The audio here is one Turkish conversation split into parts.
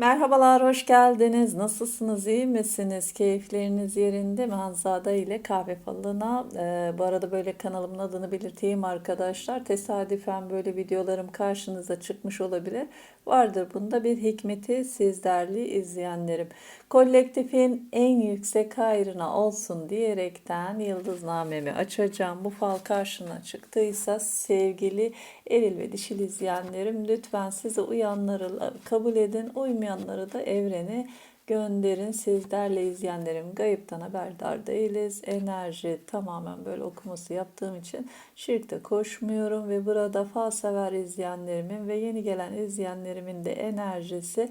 Merhabalar, hoş geldiniz. Nasılsınız, iyi misiniz? Keyifleriniz yerinde mi? Hanzade ile Kahve Falı'na. Ee, bu arada böyle kanalımın adını belirteyim arkadaşlar. Tesadüfen böyle videolarım karşınıza çıkmış olabilir. Vardır bunda bir hikmeti siz değerli izleyenlerim. Kolektifin en yüksek hayrına olsun diyerekten yıldıznamemi açacağım. Bu fal karşına çıktıysa sevgili eril ve dişil izleyenlerim lütfen size uyanları kabul edin. Uymayanları da evrene gönderin. Sizlerle izleyenlerim gayipten haberdar değiliz. Enerji tamamen böyle okuması yaptığım için şirkte koşmuyorum ve burada fal sever izleyenlerimin ve yeni gelen izleyenlerimin de enerjisi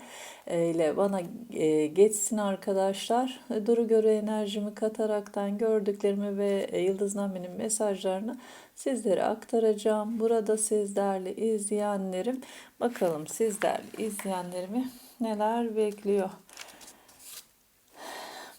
e, ile bana e, geçsin arkadaşlar. Duru göre enerjimi kataraktan gördüklerimi ve e, Yıldızname'nin mesajlarını sizlere aktaracağım. Burada sizlerle izleyenlerim bakalım sizlerle izleyenlerimi neler bekliyor.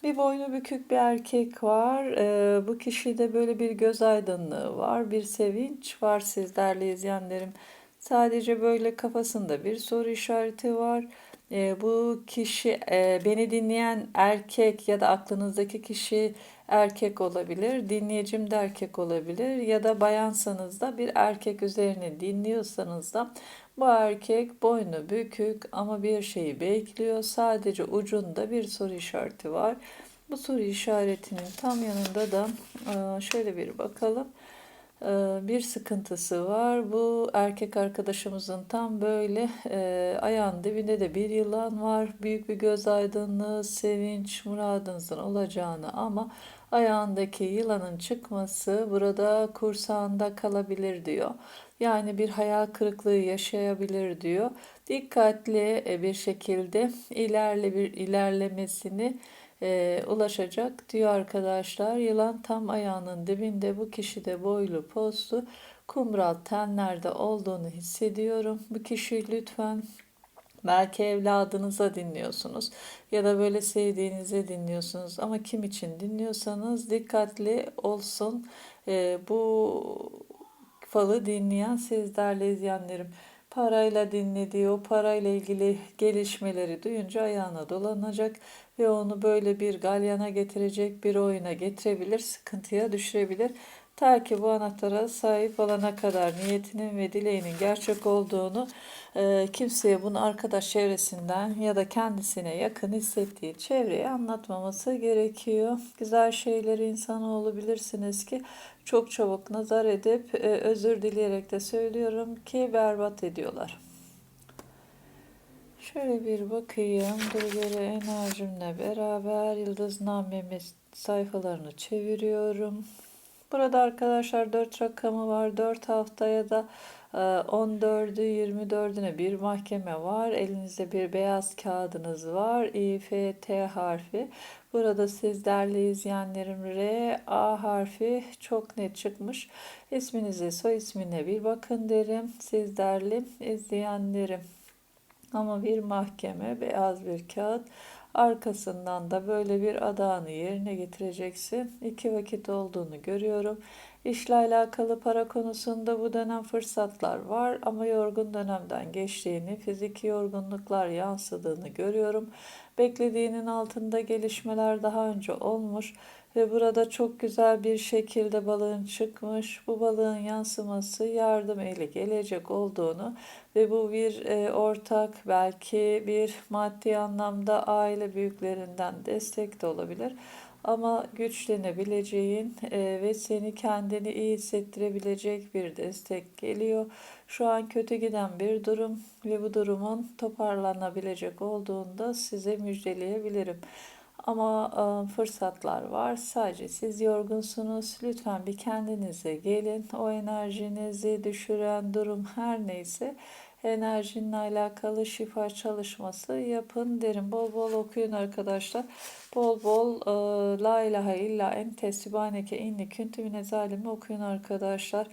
Bir boynu bükük bir erkek var. Ee, bu kişide böyle bir göz aydınlığı var. Bir sevinç var sizlerle izleyenlerim. Sadece böyle kafasında bir soru işareti var. Ee, bu kişi e, beni dinleyen erkek ya da aklınızdaki kişi erkek olabilir. Dinleyicim de erkek olabilir. Ya da bayansanız da bir erkek üzerine dinliyorsanız da bu erkek boynu bükük ama bir şeyi bekliyor. Sadece ucunda bir soru işareti var. Bu soru işaretinin tam yanında da e, şöyle bir bakalım. E, bir sıkıntısı var. Bu erkek arkadaşımızın tam böyle e, ayağın dibinde de bir yılan var. Büyük bir göz aydınlığı, sevinç, muradınızın olacağını ama ayağındaki yılanın çıkması burada kursağında kalabilir diyor. Yani bir hayal kırıklığı yaşayabilir diyor. Dikkatli e, bir şekilde ilerle bir ilerlemesini e, ulaşacak diyor arkadaşlar. Yılan tam ayağının dibinde bu kişi de boylu poslu kumral tenlerde olduğunu hissediyorum. Bu kişi lütfen Belki evladınıza dinliyorsunuz ya da böyle sevdiğinize dinliyorsunuz ama kim için dinliyorsanız dikkatli olsun. E, bu falı dinleyen sizlerle izleyenlerim parayla dinlediği o parayla ilgili gelişmeleri duyunca ayağına dolanacak ve onu böyle bir galyana getirecek bir oyuna getirebilir, sıkıntıya düşürebilir. Ta ki bu anahtara sahip olana kadar niyetinin ve dileğinin gerçek olduğunu e, kimseye bunu arkadaş çevresinden ya da kendisine yakın hissettiği çevreye anlatmaması gerekiyor. Güzel şeyleri insanoğlu bilirsiniz ki çok çabuk nazar edip e, özür dileyerek de söylüyorum ki berbat ediyorlar. Şöyle bir bakayım. Göre enerjimle beraber yıldıznamemi sayfalarını çeviriyorum. Burada arkadaşlar 4 rakamı var. 4 haftaya da 14'ü e, 24'üne bir mahkeme var. Elinizde bir beyaz kağıdınız var. İFT harfi. Burada sizlerle izleyenlerim R, A harfi çok net çıkmış. İsminize, soy ismine bir bakın derim. Sizlerle izleyenlerim. Ama bir mahkeme, beyaz bir kağıt. Arkasından da böyle bir adağını yerine getireceksin. İki vakit olduğunu görüyorum. İşle alakalı para konusunda bu dönem fırsatlar var ama yorgun dönemden geçtiğini, fiziki yorgunluklar yansıdığını görüyorum. Beklediğinin altında gelişmeler daha önce olmuş ve burada çok güzel bir şekilde balığın çıkmış. Bu balığın yansıması yardım ile gelecek olduğunu ve bu bir e, ortak belki bir maddi anlamda aile büyüklerinden destek de olabilir. Ama güçlenebileceğin e, ve seni kendini iyi hissettirebilecek bir destek geliyor. Şu an kötü giden bir durum ve bu durumun toparlanabilecek olduğunda size müjdeleyebilirim. Ama e, fırsatlar var. Sadece siz yorgunsunuz. Lütfen bir kendinize gelin. O enerjinizi düşüren durum her neyse enerjinle alakalı şifa çalışması yapın derim. Bol bol okuyun arkadaşlar. Bol bol e, La ilahe illa ente sübhaneke inni küntü zalimi okuyun arkadaşlar.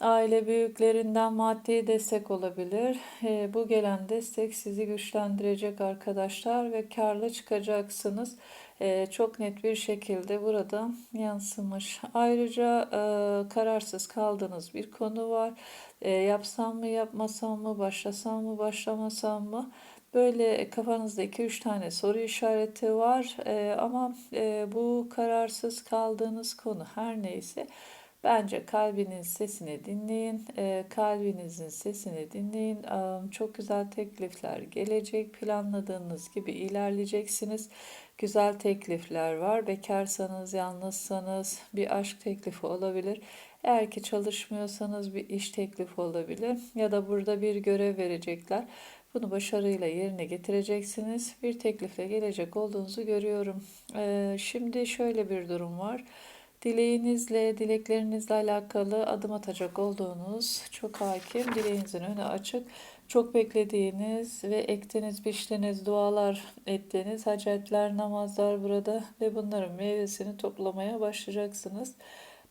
Aile büyüklerinden maddi destek olabilir. E, bu gelen destek sizi güçlendirecek arkadaşlar ve karlı çıkacaksınız. E, çok net bir şekilde burada yansımış. Ayrıca e, kararsız kaldığınız bir konu var. E, yapsam mı yapmasam mı başlasam mı başlamasam mı? Böyle kafanızda 2-3 tane soru işareti var Ee, ama e, bu kararsız kaldığınız konu her neyse bence kalbinin sesini dinleyin. Ee, kalbinizin sesini dinleyin. Ee, çok güzel teklifler gelecek. Planladığınız gibi ilerleyeceksiniz. Güzel teklifler var. Bekarsanız, yalnızsanız bir aşk teklifi olabilir. Eğer ki çalışmıyorsanız bir iş teklifi olabilir ya da burada bir görev verecekler. Bunu başarıyla yerine getireceksiniz. Bir teklifle gelecek olduğunuzu görüyorum. Ee, şimdi şöyle bir durum var. Dileğinizle, dileklerinizle alakalı adım atacak olduğunuz çok hakim. Dileğinizin önü açık. Çok beklediğiniz ve ektiniz, biçtiniz, dualar ettiğiniz hacetler, namazlar burada ve bunların meyvesini toplamaya başlayacaksınız.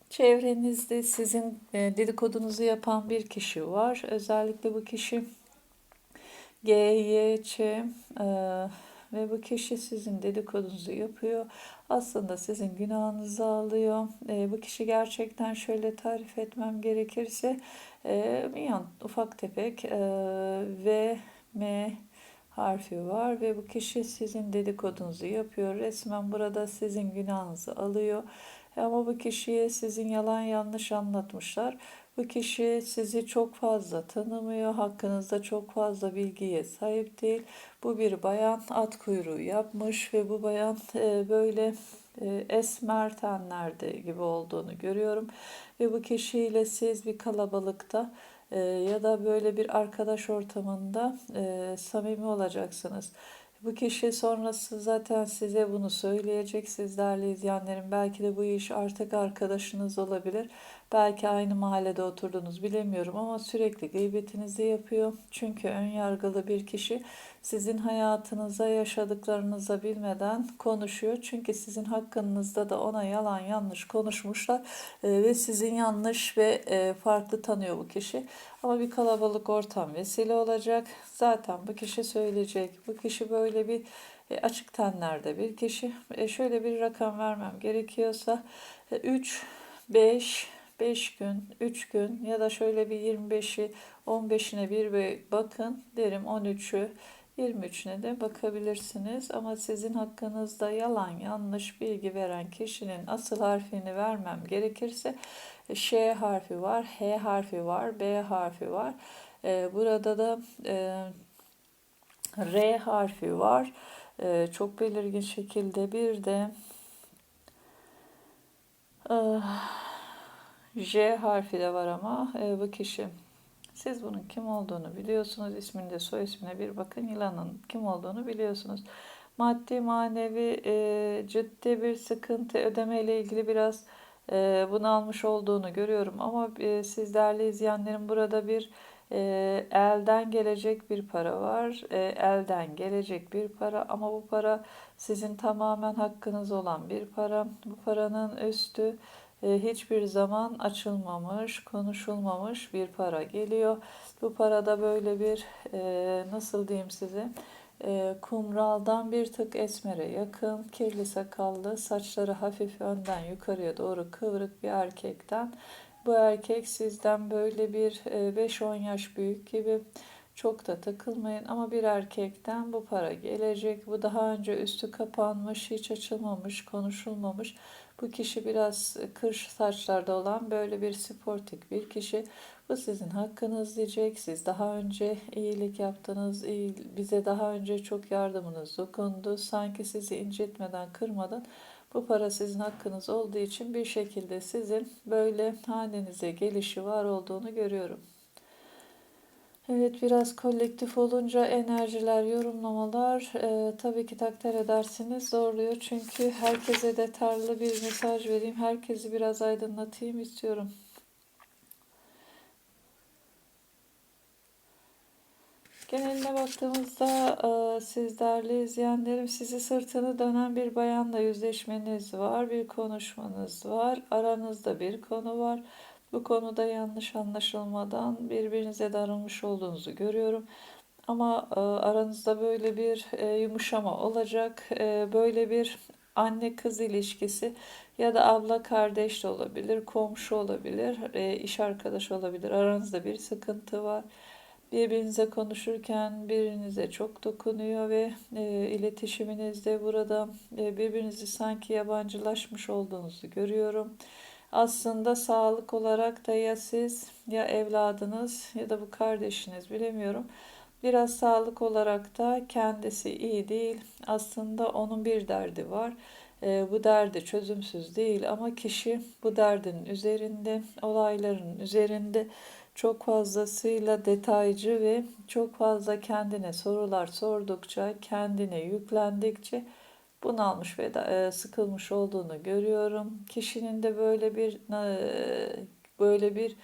Çevrenizde sizin e, dedikodunuzu yapan bir kişi var. Özellikle bu kişi G, Y, Ç e, ve bu kişi sizin dedikodunuzu yapıyor. Aslında sizin günahınızı alıyor. E, bu kişi gerçekten şöyle tarif etmem gerekirse e, minyon, ufak tefek e, V, M harfi var ve bu kişi sizin dedikodunuzu yapıyor. Resmen burada sizin günahınızı alıyor. Ama bu kişiye sizin yalan yanlış anlatmışlar. Bu kişi sizi çok fazla tanımıyor, hakkınızda çok fazla bilgiye sahip değil. Bu bir bayan at kuyruğu yapmış ve bu bayan e, böyle e, esmer tenlerde gibi olduğunu görüyorum. Ve bu kişiyle siz bir kalabalıkta e, ya da böyle bir arkadaş ortamında samimi olacaksınız. Bu kişi sonrası zaten size bunu söyleyecek. Siz değerli izleyenlerim belki de bu iş artık arkadaşınız olabilir. Belki aynı mahallede oturdunuz bilemiyorum ama sürekli gıybetinizi yapıyor. Çünkü ön yargılı bir kişi sizin hayatınıza yaşadıklarınıza bilmeden konuşuyor. Çünkü sizin hakkınızda da ona yalan yanlış konuşmuşlar e, ve sizin yanlış ve e, farklı tanıyor bu kişi. Ama bir kalabalık ortam vesile olacak. Zaten bu kişi söyleyecek. Bu kişi böyle bir e, açık tenlerde bir kişi. E, şöyle bir rakam vermem gerekiyorsa e, 3, 5, 5 gün, 3 gün ya da şöyle bir 25'i 15'ine bir bakın derim 13'ü 23'üne de bakabilirsiniz ama sizin hakkınızda yalan yanlış bilgi veren kişinin asıl harfini vermem gerekirse Ş harfi var, H harfi var, B harfi var. Ee, burada da e, R harfi var. Çok belirgin şekilde bir de e, J harfi de var ama e, bu kişi. Siz bunun kim olduğunu biliyorsunuz. İsminde soy ismine bir bakın. Yılanın kim olduğunu biliyorsunuz. Maddi manevi e, ciddi bir sıkıntı ödeme ile ilgili biraz e, bunu almış olduğunu görüyorum. Ama e, siz değerli izleyenlerin burada bir e, elden gelecek bir para var. E, elden gelecek bir para ama bu para sizin tamamen hakkınız olan bir para. Bu paranın üstü hiçbir zaman açılmamış, konuşulmamış bir para geliyor. Bu parada böyle bir e, nasıl diyeyim size e, kumraldan bir tık esmere yakın, kirli sakallı, saçları hafif önden yukarıya doğru kıvrık bir erkekten. Bu erkek sizden böyle bir 5-10 yaş büyük gibi çok da takılmayın ama bir erkekten bu para gelecek. Bu daha önce üstü kapanmış, hiç açılmamış, konuşulmamış. Bu kişi biraz kırış saçlarda olan böyle bir sportik bir kişi. Bu sizin hakkınız diyecek. Siz daha önce iyilik yaptınız. iyi, bize daha önce çok yardımınız dokundu. Sanki sizi incitmeden, kırmadan bu para sizin hakkınız olduğu için bir şekilde sizin böyle hanenize gelişi var olduğunu görüyorum. Evet biraz kolektif olunca enerjiler, yorumlamalar e, tabii ki takdir edersiniz zorluyor. Çünkü herkese detaylı bir mesaj vereyim. Herkesi biraz aydınlatayım istiyorum. Geneline baktığımızda e, siz değerli izleyenlerim sizi sırtını dönen bir bayanla yüzleşmeniz var. Bir konuşmanız var. Aranızda bir konu var. Bu konuda yanlış anlaşılmadan birbirinize darılmış olduğunuzu görüyorum. Ama e, aranızda böyle bir e, yumuşama olacak. E, böyle bir anne kız ilişkisi ya da abla kardeş de olabilir, komşu olabilir, iş arkadaşı olabilir. Aranızda bir sıkıntı var. birbirinize konuşurken birinize çok dokunuyor ve e, iletişiminizde burada e, birbirinizi sanki yabancılaşmış olduğunuzu görüyorum. Aslında sağlık olarak da ya siz ya evladınız ya da bu kardeşiniz bilemiyorum. Biraz sağlık olarak da kendisi iyi değil. Aslında onun bir derdi var. E, bu derdi çözümsüz değil ama kişi bu derdin üzerinde, olayların üzerinde çok fazlasıyla detaycı ve çok fazla kendine sorular sordukça, kendine yüklendikçe bunalmış ve e, sıkılmış olduğunu görüyorum. Kişinin de böyle bir e, böyle bir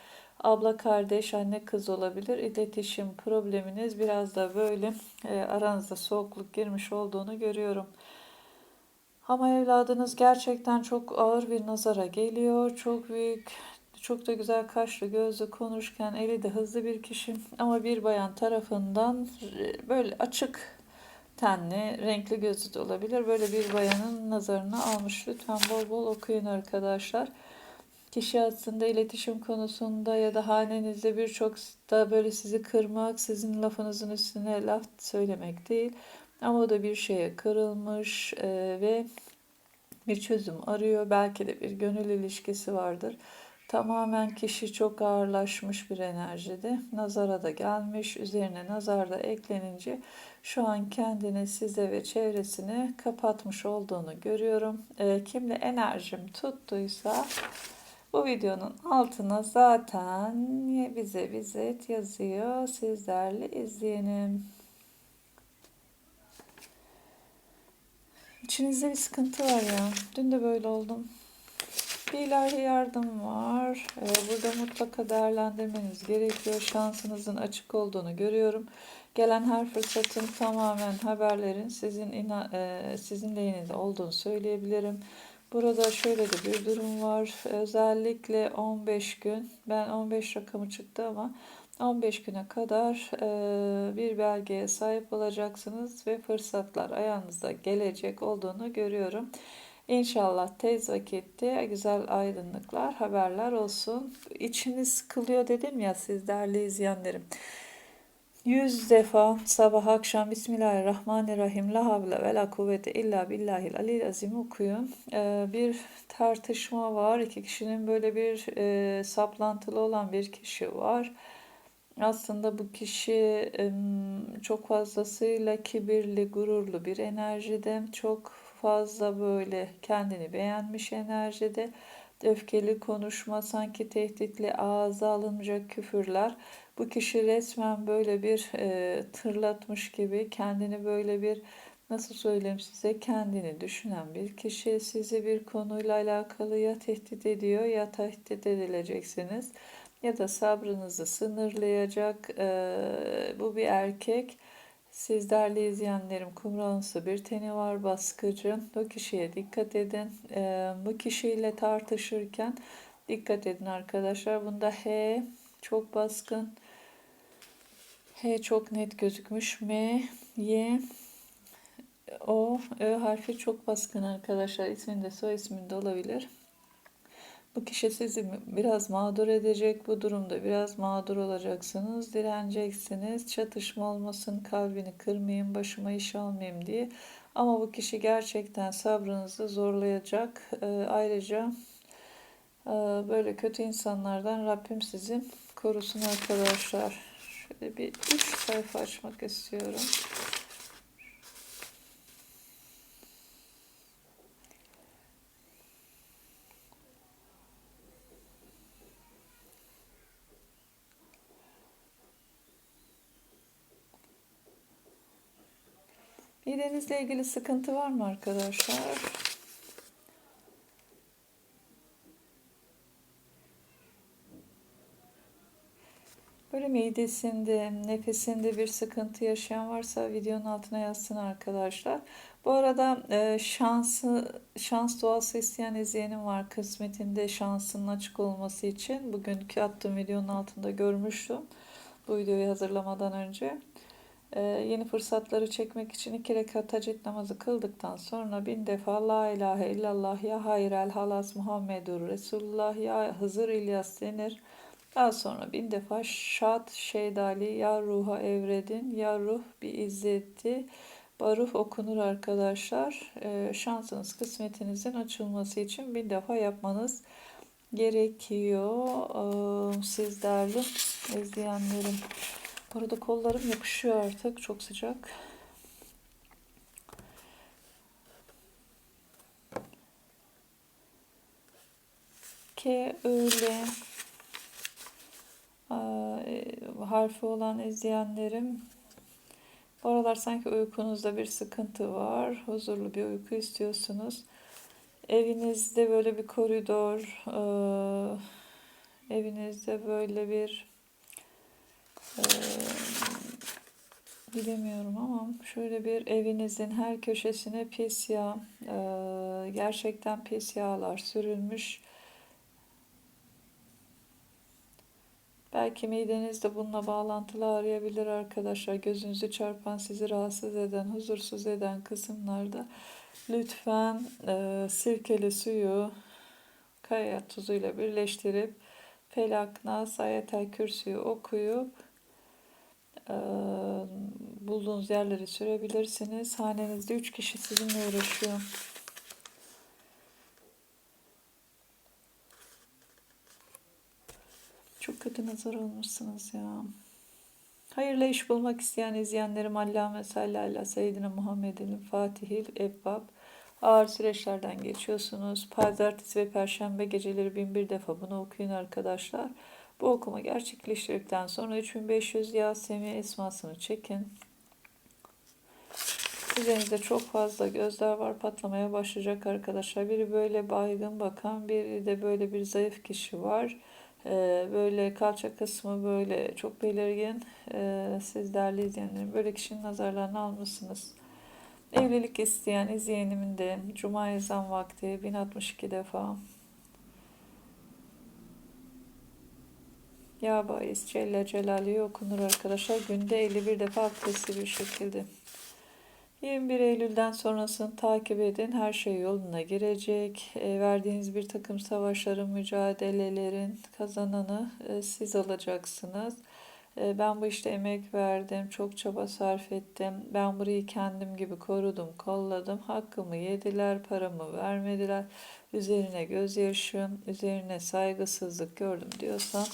abla kardeş anne kız olabilir. İletişim probleminiz biraz da böyle e, aranızda soğukluk girmiş olduğunu görüyorum. Ama evladınız gerçekten çok ağır bir nazara geliyor. Çok büyük, çok da güzel kaşlı gözlü konuşken eli de hızlı bir kişi. Ama bir bayan tarafından böyle açık tenli, renkli gözlü de olabilir. Böyle bir bayanın nazarını almış. Lütfen bol bol okuyun arkadaşlar. Kişi aslında iletişim konusunda ya da hanenizde birçok da böyle sizi kırmak, sizin lafınızın üstüne laf söylemek değil. Ama o da bir şeye kırılmış e, ve bir çözüm arıyor. Belki de bir gönül ilişkisi vardır. Tamamen kişi çok ağırlaşmış bir enerjide. Nazara da gelmiş. Üzerine nazar da eklenince şu an kendini size ve çevresine kapatmış olduğunu görüyorum. E, kimle enerjim tuttuysa bu videonun altına zaten bize vizet yazıyor. Sizlerle izleyelim. İçinizde bir sıkıntı var ya. Dün de böyle oldum. Bir ilahi yardım var. Ee, burada mutlaka değerlendirmeniz gerekiyor. Şansınızın açık olduğunu görüyorum. Gelen her fırsatın tamamen haberlerin sizin ina, e, sizin lehinize olduğunu söyleyebilirim. Burada şöyle de bir durum var. Özellikle 15 gün, ben 15 rakamı çıktı ama 15 güne kadar e, bir belgeye sahip olacaksınız ve fırsatlar ayağınıza gelecek olduğunu görüyorum. İnşallah tez vakitte güzel aydınlıklar, haberler olsun. İçiniz sıkılıyor dedim ya siz değerli izleyenlerim. Yüz defa sabah akşam Bismillahirrahmanirrahim La havle ve la kuvvete illa billahil alil azim okuyun. Ee, bir tartışma var. İki kişinin böyle bir e, saplantılı olan bir kişi var. Aslında bu kişi e, çok fazlasıyla kibirli, gururlu bir enerjide. Çok fazla böyle kendini beğenmiş enerjide. Öfkeli konuşma, sanki tehditli ağza alınacak küfürler bu kişi resmen böyle bir e, tırlatmış gibi kendini böyle bir nasıl söyleyeyim size kendini düşünen bir kişi sizi bir konuyla alakalı ya tehdit ediyor ya tehdit edileceksiniz ya da sabrınızı sınırlayacak e, bu bir erkek. Siz değerli izleyenlerim kumralımsı bir teni var baskıcı. Bu kişiye dikkat edin. E, bu kişiyle tartışırken dikkat edin arkadaşlar. Bunda H çok baskın. H çok net gözükmüş. M, Y, O, Ö harfi çok baskın arkadaşlar. İsminde soy isminde olabilir. Bu kişi sizi biraz mağdur edecek. Bu durumda biraz mağdur olacaksınız. Direneceksiniz. Çatışma olmasın, kalbini kırmayayım, başıma iş almayayım diye. Ama bu kişi gerçekten sabrınızı zorlayacak. Ee, ayrıca e, böyle kötü insanlardan Rabbim sizi korusun arkadaşlar. Şöyle bir üç sayfa açmak istiyorum. Midenizle ilgili sıkıntı var mı arkadaşlar? Böyle midesinde, nefesinde bir sıkıntı yaşayan varsa videonun altına yazsın arkadaşlar. Bu arada e, şansı, şans duası isteyen izleyenim var. Kısmetinde şansının açık olması için. Bugünkü attığım videonun altında görmüştüm. Bu videoyu hazırlamadan önce. E, yeni fırsatları çekmek için iki rekat tacit namazı kıldıktan sonra bin defa La ilahe illallah ya hayrel halas Muhammedur Resulullah ya Hızır İlyas denir. Daha sonra bin defa şat şeydali ya ruha evredin ya ruh bir izzeti baruh okunur arkadaşlar. Ee, şansınız kısmetinizin açılması için bin defa yapmanız gerekiyor. Ee, siz değerli izleyenlerim. Bu arada kollarım yapışıyor artık. Çok sıcak. K öyle harfi olan izleyenlerim bu aralar sanki uykunuzda bir sıkıntı var. Huzurlu bir uyku istiyorsunuz. Evinizde böyle bir koridor, evinizde böyle bir bilemiyorum ama şöyle bir evinizin her köşesine pis yağ, gerçekten pis yağlar sürülmüş Belki mideniz de bununla bağlantılı arayabilir arkadaşlar. Gözünüzü çarpan, sizi rahatsız eden, huzursuz eden kısımlarda lütfen e, sirkeli suyu kaya tuzuyla birleştirip Felak, Nas, Ayetel Kürsü'yü okuyup bulduğunuz yerleri sürebilirsiniz. Hanenizde 3 kişi sizinle uğraşıyor. Çok kötü nazar olmuşsunuz ya. Hayırlı iş bulmak isteyen izleyenlerim Allame salli ala seyyidina Muhammed'in Fatihil Ebbab. Ağır süreçlerden geçiyorsunuz. Pazartesi ve Perşembe geceleri bin bir defa bunu okuyun arkadaşlar. Bu okuma gerçekleştirdikten sonra 3500 Yasemin esmasını çekin. Üzerinizde çok fazla gözler var patlamaya başlayacak arkadaşlar. Biri böyle baygın bakan, biri de böyle bir zayıf kişi var. Ee, böyle kalça kısmı böyle çok belirgin. Ee, siz değerli izleyenlerim böyle kişinin nazarlarını almışsınız. Evlilik isteyen izleyenimin de Cuma ezan vakti 1062 defa. Ya bahis Celle Celaluhu okunur arkadaşlar. Günde 51 defa abdestli bir şekilde. 21 Eylül'den sonrasını takip edin. Her şey yoluna girecek. E, verdiğiniz bir takım savaşların, mücadelelerin kazananı e, siz olacaksınız. E, ben bu işte emek verdim, çok çaba sarf ettim. Ben burayı kendim gibi korudum, kolladım. Hakkımı yediler, paramı vermediler. Üzerine gözyaşım, üzerine saygısızlık gördüm diyorsan,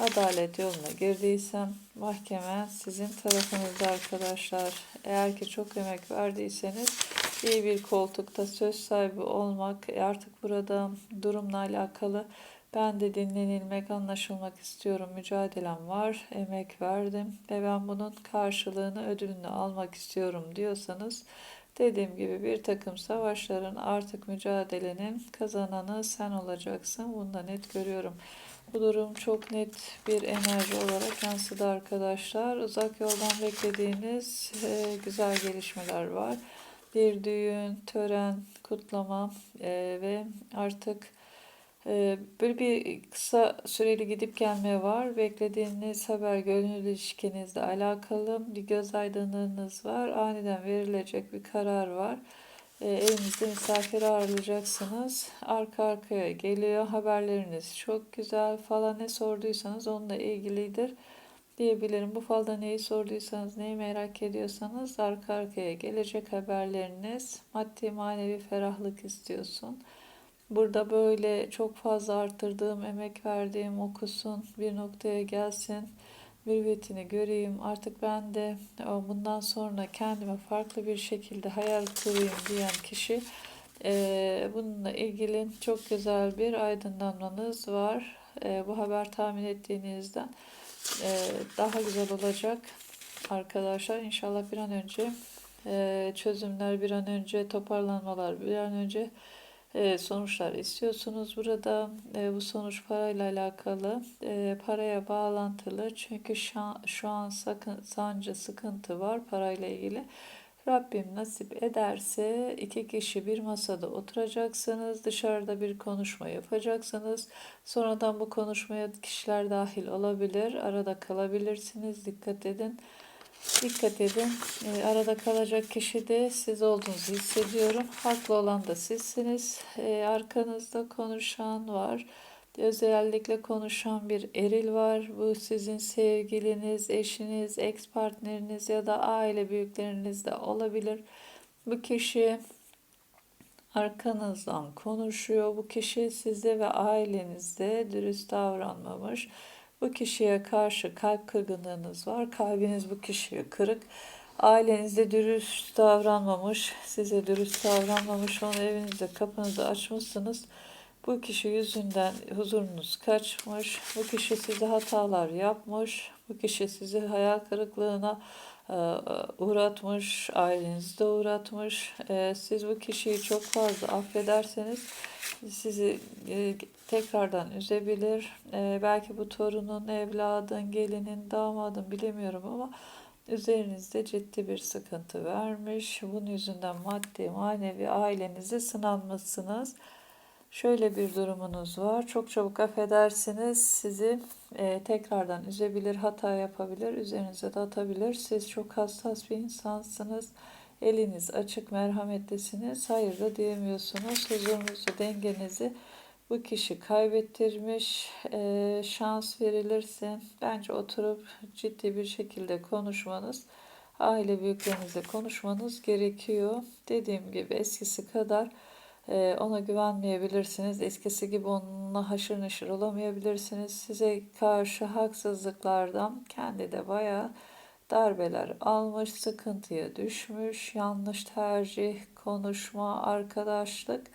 adalet yoluna girdiysem mahkeme sizin tarafınızda arkadaşlar. Eğer ki çok emek verdiyseniz iyi bir koltukta söz sahibi olmak artık burada durumla alakalı ben de dinlenilmek, anlaşılmak istiyorum. Mücadelem var, emek verdim ve ben bunun karşılığını, ödülünü almak istiyorum diyorsanız dediğim gibi bir takım savaşların artık mücadelenin kazananı sen olacaksın. Bunu da net görüyorum. Bu durum çok net bir enerji olarak yansıdı arkadaşlar. Uzak yoldan beklediğiniz e, güzel gelişmeler var. Bir düğün, tören, kutlama e, ve artık böyle bir kısa süreli gidip gelme var. Beklediğiniz haber gönül ilişkinizle alakalı bir göz aydınlığınız var. Aniden verilecek bir karar var. Ee, evinizde misafir ağırlayacaksınız. Arka arkaya geliyor. Haberleriniz çok güzel. Falan ne sorduysanız onunla ilgilidir diyebilirim. Bu falda neyi sorduysanız, neyi merak ediyorsanız arka arkaya gelecek haberleriniz. Maddi manevi ferahlık istiyorsun. Burada böyle çok fazla arttırdığım, emek verdiğim okusun, bir noktaya gelsin, mürüvvetini göreyim. Artık ben de e, bundan sonra kendime farklı bir şekilde hayal kurayım diyen kişi e, bununla ilgili çok güzel bir aydınlanmanız var. E, bu haber tahmin ettiğinizden daha güzel olacak arkadaşlar. İnşallah bir an önce çözümler, bir an önce toparlanmalar, bir an önce sonuçlar istiyorsunuz. Burada e, bu sonuç parayla alakalı, e, paraya bağlantılı. Çünkü şu an sakın, sancı, sıkıntı var parayla ilgili. Rabbim nasip ederse iki kişi bir masada oturacaksınız, dışarıda bir konuşma yapacaksınız. Sonradan bu konuşmaya kişiler dahil olabilir, arada kalabilirsiniz, dikkat edin. Dikkat edin. E, arada kalacak kişi de siz olduğunuzu hissediyorum. Haklı olan da sizsiniz. E, arkanızda konuşan var. özellikle konuşan bir eril var. Bu sizin sevgiliniz, eşiniz, ex partneriniz ya da aile büyükleriniz de olabilir. Bu kişi arkanızdan konuşuyor. Bu kişi size ve ailenizde dürüst davranmamış. Bu kişiye karşı kalp kırgınlığınız var. Kalbiniz bu kişiye kırık. Ailenizde dürüst davranmamış, size dürüst davranmamış, onu evinizde kapınızı açmışsınız. Bu kişi yüzünden huzurunuz kaçmış, bu kişi size hatalar yapmış, bu kişi sizi hayal kırıklığına e, uğratmış, ailenizi de uğratmış. Siz bu kişiyi çok fazla affederseniz sizi e, tekrardan üzebilir. E, Belki bu torunun, evladın, gelinin, damadın bilemiyorum ama üzerinizde ciddi bir sıkıntı vermiş. Bunun yüzünden maddi, manevi ailenizi sınanmışsınız. Şöyle bir durumunuz var. Çok çabuk affedersiniz. Sizi e, tekrardan üzebilir, hata yapabilir, üzerinize de atabilir. Siz çok hassas bir insansınız. Eliniz açık, merhametlisiniz. Hayır da diyemiyorsunuz. Huzurunuzu, dengenizi bu kişi kaybettirmiş. E, şans verilirse bence oturup ciddi bir şekilde konuşmanız, aile büyüklerinizle konuşmanız gerekiyor. Dediğim gibi eskisi kadar ee, ona güvenmeyebilirsiniz. Eskisi gibi onunla haşır neşir olamayabilirsiniz. Size karşı haksızlıklardan kendi de bayağı darbeler almış, sıkıntıya düşmüş, yanlış tercih, konuşma, arkadaşlık.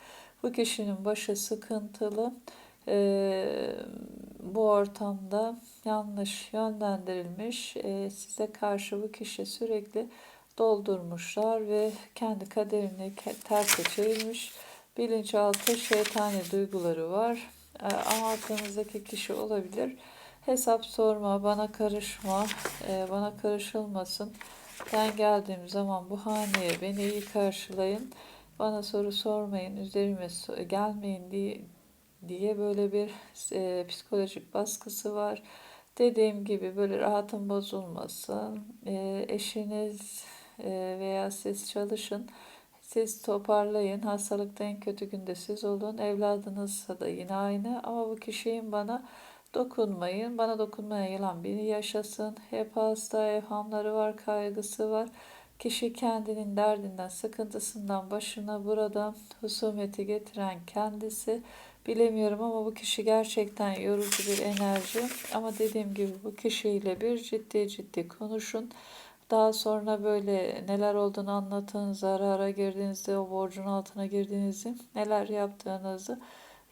Bu kişinin başı sıkıntılı. Ee, bu ortamda yanlış yönlendirilmiş. Ee, size karşı bu kişi sürekli doldurmuşlar ve kendi kaderini terse çevirmiş bilinçaltı şeytani duyguları var. Ee, ama aklınızdaki kişi olabilir. Hesap sorma, bana karışma, e, bana karışılmasın. Ben geldiğim zaman bu haneye beni iyi karşılayın. Bana soru sormayın, üzerime gelmeyin diye, diye böyle bir e, psikolojik baskısı var. Dediğim gibi böyle rahatın bozulmasın. E, eşiniz e, veya siz çalışın. Siz toparlayın. Hastalıkta en kötü günde siz olun. Evladınızsa da yine aynı. Ama bu kişinin bana dokunmayın. Bana dokunmaya yılan biri yaşasın. Hep hasta, evhamları var, kaygısı var. Kişi kendinin derdinden, sıkıntısından başına burada husumeti getiren kendisi. Bilemiyorum ama bu kişi gerçekten yorucu bir enerji. Ama dediğim gibi bu kişiyle bir ciddi ciddi konuşun. Daha sonra böyle neler olduğunu anlatın, zarara girdiğinizde, o borcun altına girdiğinizi, neler yaptığınızı.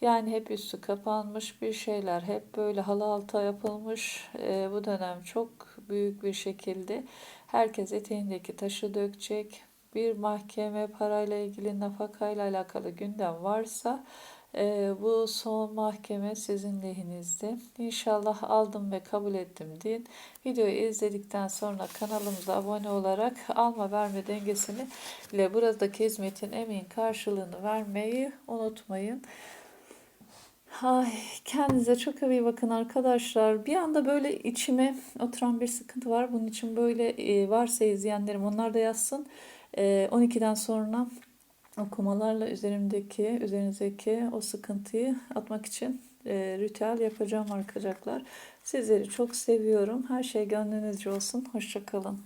Yani hep üstü kapanmış bir şeyler, hep böyle halı alta yapılmış. E, bu dönem çok büyük bir şekilde herkes eteğindeki taşı dökecek. Bir mahkeme parayla ilgili, nafakayla alakalı gündem varsa e, bu son mahkeme sizin lehinizde. İnşallah aldım ve kabul ettim deyin. Videoyu izledikten sonra kanalımıza abone olarak alma verme dengesini ile buradaki hizmetin emin karşılığını vermeyi unutmayın. Ay, kendinize çok iyi bakın arkadaşlar. Bir anda böyle içime oturan bir sıkıntı var. Bunun için böyle e, varsa izleyenlerim onlar da yazsın. E, 12'den sonra okumalarla üzerimdeki, üzerinizdeki o sıkıntıyı atmak için e, ritüel yapacağım arkadaşlar. Sizleri çok seviyorum. Her şey gönlünüzce olsun. Hoşçakalın.